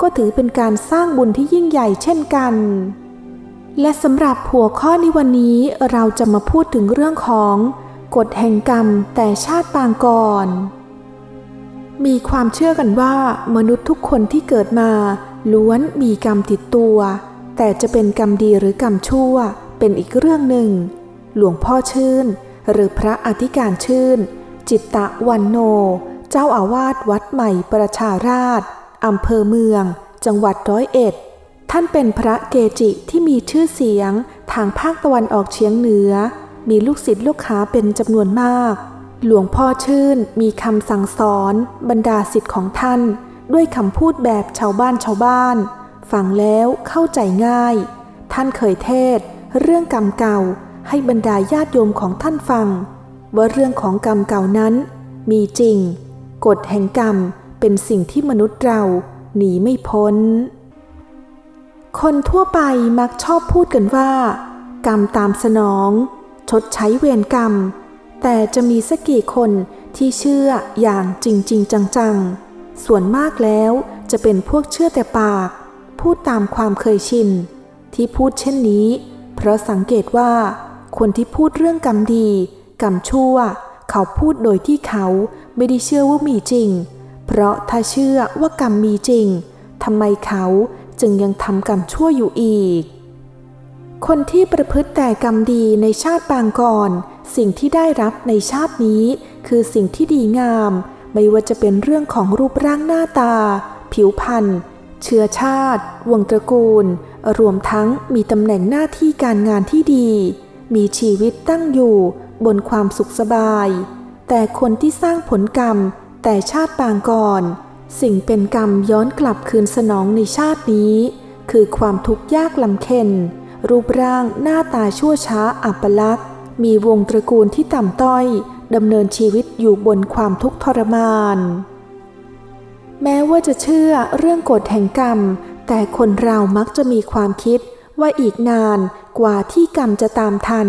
ก็ถือเป็นการสร้างบุญที่ยิ่งใหญ่เช่นกัน และสำหรับหัวข้อในวันนี้เราจะมาพูดถึงเรื่องของกฎแห่งกรรมแต่ชาติปางก่อน มีความเชื่อกันว่ามนุษย์ทุกคนที่เกิดมา ล้วนมีกรรมติดตัว แต่จะเป็นกรรมดีหรือกรรมชั่ว เป็นอีกเรื่องหนึ่ง หลวงพ่อชื่น หรือพระอธิการชื่น จิตตะวันโน เจ้าอาวาสวัดใหม่ประชาราช อำเภอเมือง จังหวัดร้อยเอ็ด ท่านเป็นพระเกจิที่มีชื่อเสียงทางภาคตะวันออกเฉียงเหนือ มีลูกศิษย์ลูกหาเป็นจำนวนมาก หลวงพ่อชื่นมีคำสั่งสอนบรรดาศิษย์ของท่าน ด้วยคำพูดแบบชาวบ้านชาวบ้าน ฟังแล้วเข้าใจง่าย ท่านเคยเทศ เรื่องกรรมเก่าให้บรรดาญาติโยมของท่านฟัง ว่าเรื่องของกรรมเก่านั้น มีจริง กฎแห่งกรรม เป็นสิ่งที่มนุษย์เราหนีไม่พ้น คนทั่วไปมักชอบพูดกันว่า กรรมตามสนอง ชดใช้เวรกรรม แต่จะมีสักกี่คนที่เชื่ออย่างจริงๆจังๆ ส่วนมากแล้วจะเป็นพวกเชื่อแต่ปาก พูดตามความเคยชิน ที่พูดเช่นนี้ เพราะสังเกตว่า คนที่พูดเรื่องกรรมดี กรรมชั่ว เขาพูดโดยที่เขาไม่ได้เชื่อว่ามีจริง เพราะถ้าเชื่อว่ากรรมมีจริงทำไมเขาจึงยังทำกรรมชั่วอยู่อีก คนที่ประพฤติแต่กรรมดีในชาติปางก่อน สิ่งที่ได้รับในชาตินี้ คือสิ่งที่ดีงาม ไม่ว่าจะเป็นเรื่องของรูปร่างหน้าตา ผิวพรรณเชื้อชาติ วงตระกูล รวมทั้งมีตำแหน่งหน้าที่การงานที่ดี มีชีวิตตั้งอยู่บนความสุขสบาย แต่คนที่สร้างผลกรรม แต่ชาติปางก่อน สิ่งเป็นกรรมย้อนกลับคืนสนองในชาตินี้ คือความทุกข์ยากลำเค็ญรูปร่างหน้าตาชั่วช้าอัปลักษณ์ มีวงตระกูลที่ต่ำต้อยดำเนินชีวิตอยู่บนความทุกข์ทรมาน แม้ว่าจะเชื่อเรื่องกฎแห่งกรรม แต่คนเรามักจะมีความคิดว่าอีกนานกว่าที่กรรมจะตามทัน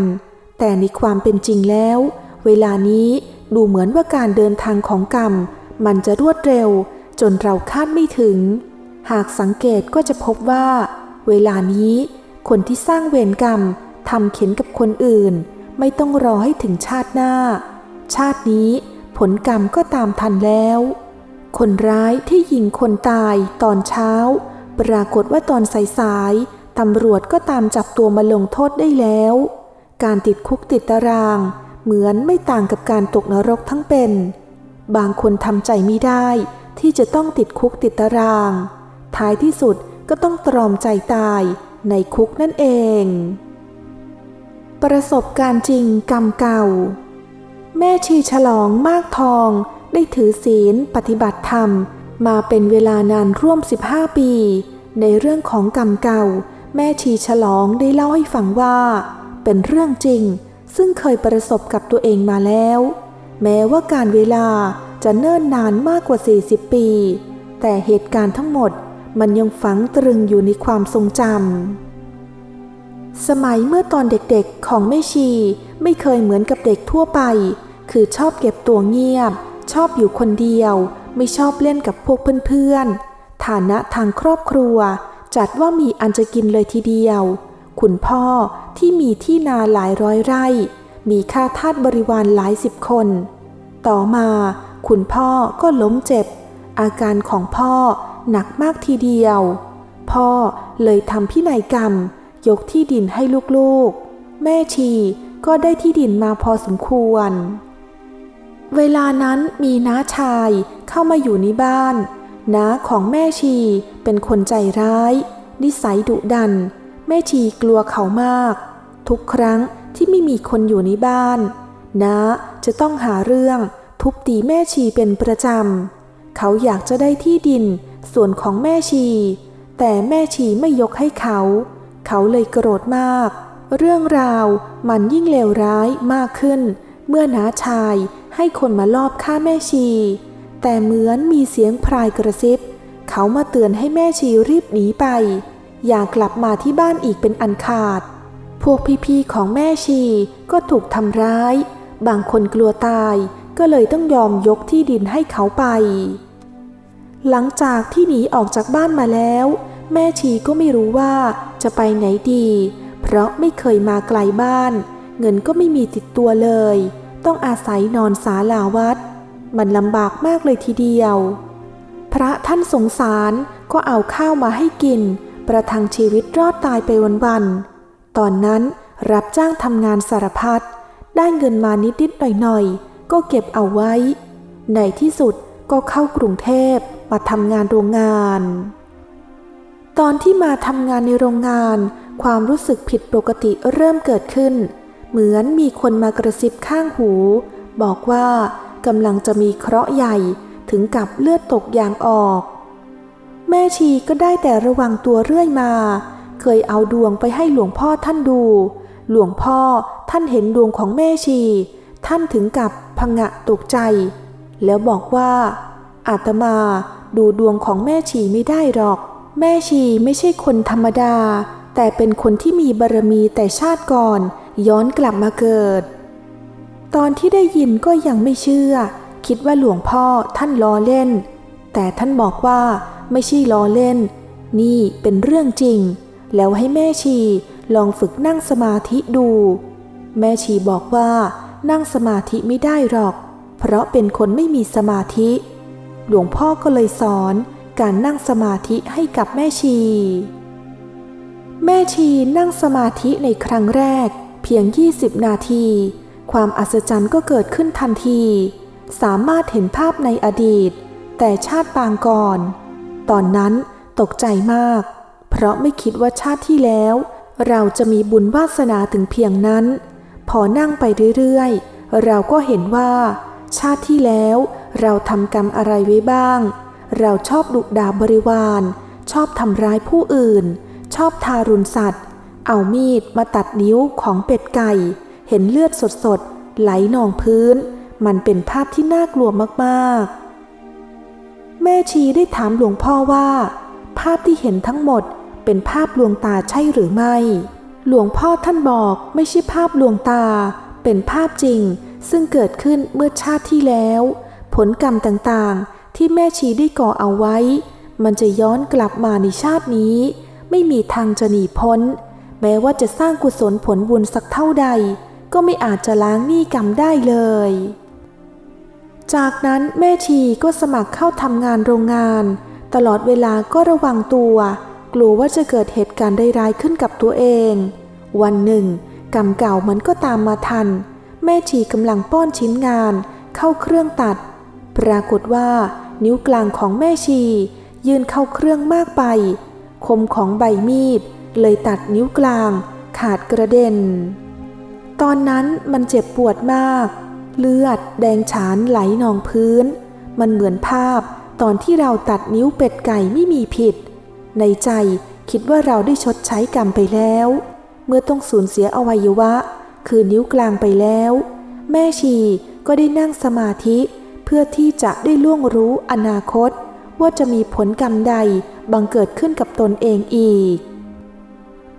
แต่ในความเป็นจริงแล้ว เวลานี้ ดูเหมือนว่าการเดินทางของกรรม มันจะรวดเร็ว จนเราคาดไม่ถึง หากสังเกตก็จะพบว่า เวลานี้ คนที่สร้างเวรกรรมทำเข็นกับคนอื่น ไม่ต้องรอให้ถึงชาติหน้า ชาตินี้ผลกรรมก็ตามทันแล้ว คนร้ายที่ยิงคนตายตอนเช้า ปรากฏว่าตอนสายๆตำรวจก็ตามจับตัวมาลงโทษได้แล้ว การติดคุกติดตาราง เหมือนไม่ต่างกับการตกนรกทั้งเป็น บางคนทำใจไม่ได้ที่จะต้องติดคุกติดตาราง ท้ายที่สุดก็ต้องตรอมใจตายในคุกนั่นเอง ประสบการณ์จริงกรรมเก่า แม่ชีฉลองมากทอง ได้ถือศีลปฏิบัติธรรม มาเป็นเวลานานร่วม 15 ปี ในเรื่องของกรรมเก่า แม่ชีฉลองได้เล่าให้ฟังว่า เป็นเรื่องจริง ซึ่งเคยประสบกับตัวเองมาแล้ว แม้ว่าการเวลาจะเนิ่นนานมากกว่า 40 ปี แต่เหตุการณ์ทั้งหมดมันยังฝังตรึงอยู่ในความทรงจำ สมัยเมื่อตอนเด็กๆของแม่ชีไม่เคยเหมือนกับเด็กทั่วไป คือชอบเก็บตัวเงียบ ชอบอยู่คนเดียว ไม่ชอบเล่นกับพวกเพื่อนๆ ฐานะทางครอบครัว จัดว่ามีอันจะกินเลยทีเดียว คุณพ่อที่มีที่นาหลายร้อยไร่ มีข้าทาสบริวารหลายสิบคน ต่อมาคุณพ่อก็ล้มเจ็บ อาการของพ่อหนักมากทีเดียว พ่อเลยทำพินัยกรรม ยกที่ดินให้ลูกๆ แม่ชีก็ได้ที่ดินมาพอสมควร เวลานั้นมีน้าชายเข้ามาอยู่ในบ้าน น้าของแม่ชีเป็นคนใจร้าย นิสัยดุดัน แม่ชีกลัวเขามาก ทุกครั้งที่ไม่มีคนอยู่ในบ้านน้าจะต้องหาเรื่องทุบตีแม่ชีเป็นประจำ เขาอยากจะได้ที่ดินส่วนของแม่ชี แต่แม่ชีไม่ยกให้เขา เขาเลยโกรธมาก เรื่องราวมันยิ่งเลวร้ายมากขึ้น เมื่อน้าชายให้คนมาลอบฆ่าแม่ชี แต่เหมือนมีเสียงพรายกระซิบ เขามาเตือนให้แม่ชีรีบหนีไป อย่ากลับมาที่บ้านอีกเป็นอันขาด พวกพี่ๆของแม่ชีก็ถูกทำร้าย บางคนกลัวตายก็เลยต้องยอมยกที่ดินให้เขาไป หลังจากที่หนีออกจากบ้านมาแล้ว แม่ชีก็ไม่รู้ว่าจะไปไหนดี เพราะไม่เคยมาไกลบ้าน เงินก็ไม่มีติดตัวเลย ต้องอาศัยนอนศาลาวัด มันลำบากมากเลยทีเดียว พระท่านสงสารก็เอาข้าวมาให้กิน ประทังชีวิตรอดตายไปวันๆ ตอนนั้นรับจ้างทำงานสารพัด ได้เงินมานิดๆหน่อยๆ ก็เก็บเอาไว้ ในที่สุดก็เข้ากรุงเทพมาทำงานโรงงาน ตอนที่มาทำงานในโรงงาน ความรู้สึกผิดปกติเริ่มเกิดขึ้น เหมือนมีคนมากระซิบข้างหู บอกว่ากำลังจะมีเคราะห์ใหญ่ถึงกับเลือดตกยางออก ม่ชีก็ได้แต่ระวังตัวเรื่อยมา เคยเอาดวงไปให้หลวงพ่อท่านดู หลวงพ่อท่านเห็นดวงของแม่ชี ท่านถึงกับพังะตกใจ แล้วบอกว่า อาตมาดูดวงของแม่ชีไม่ได้หรอก แม่ชีไม่ใช่คนธรรมดา แต่เป็นคนที่มีบารมีแต่ชาติก่อน ย้อนกลับมาเกิด ตอนที่ได้ยินก็ยังไม่เชื่อ คิดว่าหลวงพ่อท่านล้อเล่น แต่ท่านบอกว่า ไม่ใช่ล้อเล่น นี่เป็นเรื่องจริง แล้วให้แม่ชีลองฝึกนั่งสมาธิดู แม่ชีบอกว่านั่งสมาธิไม่ได้หรอก เพราะเป็นคนไม่มีสมาธิ หลวงพ่อก็เลยสอนการนั่งสมาธิให้กับแม่ชี แม่ชีนั่งสมาธิในครั้งแรก เพียง 20 นาที ความอัศจรรย์ก็เกิดขึ้นทันที สามารถเห็นภาพในอดีต แต่ชาติปางก่อน ตอนนั้นตกใจมาก เพราะไม่คิดว่าชาติที่แล้ว เราจะมีบุญวาสนาถึงเพียงนั้น พอนั่งไปเรื่อยๆ เราก็เห็นว่า ชาติที่แล้วเราทำกรรมอะไรไว้บ้าง เราชอบดุด่าบริวาร ชอบทำร้ายผู้อื่น ชอบทารุณสัตว์ เอามีดมาตัดนิ้วของเป็ดไก่ เห็นเลือดสดๆ ไหลนองพื้น มันเป็นภาพที่น่ากลัวมากๆ แม่ชีได้ถามหลวงพ่อว่า ภาพที่เห็นทั้งหมดเป็นภาพลวงตาใช่หรือไม่ หลวงพ่อท่านบอกไม่ใช่ภาพลวงตา เป็นภาพจริง ซึ่งเกิดขึ้นเมื่อชาติที่แล้ว ผลกรรมต่างๆ ที่แม่ชีได้ก่อเอาไว้ มันจะย้อนกลับมาในชาตินี้ ไม่มีทางจะหนีพ้น แม้ว่าจะสร้างกุศลผลบุญสักเท่าใด ก็ไม่อาจจะล้างหนี้กรรมได้เลย จากนั้นแม่ชีก็สมัครเข้าทำงานโรงงาน ตลอดเวลาก็ระวังตัว กลัวว่าจะเกิดเหตุการณ์ร้ายๆขึ้นกับตัวเอง วันหนึ่ง กรรมเก่ามันก็ตามมาทัน แม่ชีกำลังป้อนชิ้นงาน เข้าเครื่องตัด ปรากฏว่านิ้วกลางของแม่ชี ยืนเข้าเครื่องมากไป คมของใบมีด เลยตัดนิ้วกลาง ขาดกระเด็น ตอนนั้นมันเจ็บปวดมาก เลือดแดงฉานไหลนองพื้น มันเหมือนภาพตอนที่เราตัดนิ้วเป็ดไก่ไม่มีผิด ในใจคิดว่าเราได้ชดใช้กรรมไปแล้ว เมื่อต้องสูญเสียอวัยวะ คือนิ้วกลางไปแล้ว แม่ชีก็ได้นั่งสมาธิเพื่อที่จะได้ล่วงรู้อนาคต ว่าจะมีผลกรรมใดบังเกิดขึ้นกับตนเองอีก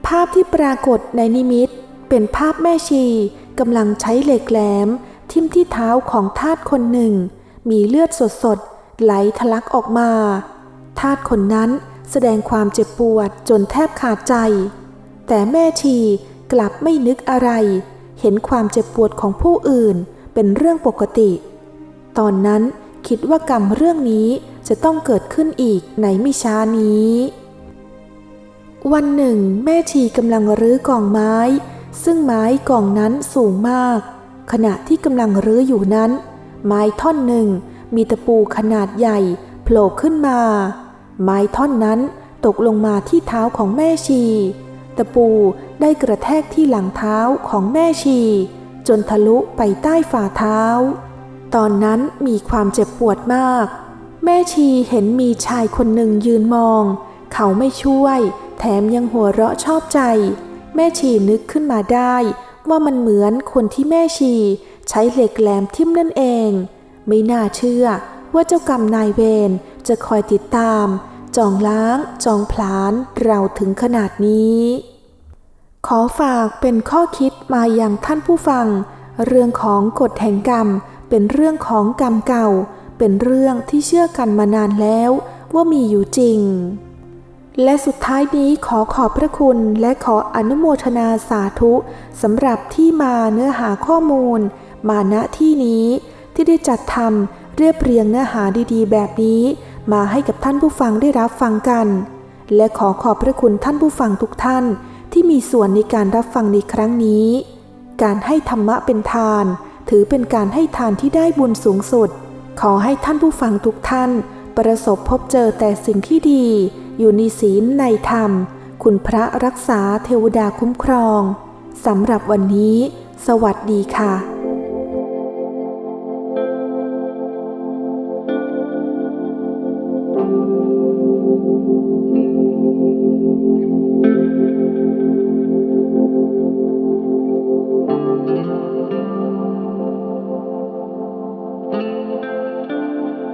ภาพที่ปรากฏในนิมิต เป็นภาพแม่ชีกำลังใช้เหล็กแหลม ทิ่มที่เท้าของทาสคนหนึ่ง มีเลือดสดๆ ไหลทะลักออกมา ทาสคนนั้นแสดงความเจ็บปวดจนแทบขาดใจ แต่แม่ชีกลับไม่นึกอะไร เห็นความเจ็บปวดของผู้อื่นเป็นเรื่องปกติ ตอนนั้นคิดว่ากรรมเรื่องนี้จะต้องเกิดขึ้นอีกในไม่ช้านี้ วันหนึ่ง แม่ชีกำลังรื้อกองไม้ ซึ่งไม้กองนั้นสูงมาก ขณะที่กำลังรื้ออยู่นั้น ไม้ท่อนหนึ่งมีตะปูขนาดใหญ่โผล่ขึ้นมา ไม้ท่อนนั้นตกลงมาที่เท้าของแม่ชี ตะปูได้กระแทกที่หลังเท้าของแม่ชี จนทะลุไปใต้ฝ่าเท้า ตอนนั้นมีความเจ็บปวดมาก แม่ชีเห็นมีชายคนหนึ่งยืนมอง เขาไม่ช่วย แถมยังหัวเราะชอบใจ แม่ชีนึกขึ้นมาได้ ว่ามันเหมือนคนที่แม่ชีใช้เหล็กแหลมทิ่มนั่นเอง ไม่น่าเชื่อว่าเจ้ากรรมนายเวรจะคอยติดตาม จองล้าง จองผลาญเราถึงขนาดนี้ ขอฝากเป็นข้อคิดมาอย่างท่านผู้ฟัง เรื่องของกฎแห่งกรรม เป็นเรื่องของกรรมเก่า เป็นเรื่องที่เชื่อกันมานานแล้วว่ามีอยู่จริง และสุดท้ายนี้ขอขอบพระคุณและขออนุโมทนาสาธุสำหรับที่มาเนื้อหาข้อมูล มาณที่นี้ ที่ได้จัดทำเรียบเรียงเนื้อหาดีๆ แบบนี้ มาให้กับท่านผู้ฟังได้รับฟังกัน และขอขอบพระคุณท่านผู้ฟังทุกท่าน ที่มีส่วนในการรับฟังในครั้งนี้ การให้ธรรมะเป็นทาน ถือเป็นการให้ทานที่ได้บุญสูงสุด ขอให้ท่านผู้ฟังทุกท่าน ประสบพบเจอแต่สิ่งที่ดี อยู่ในศีลในธรรม คุณพระรักษาเทวดาคุ้มครอง สำหรับวันนี้ สวัสดีค่ะ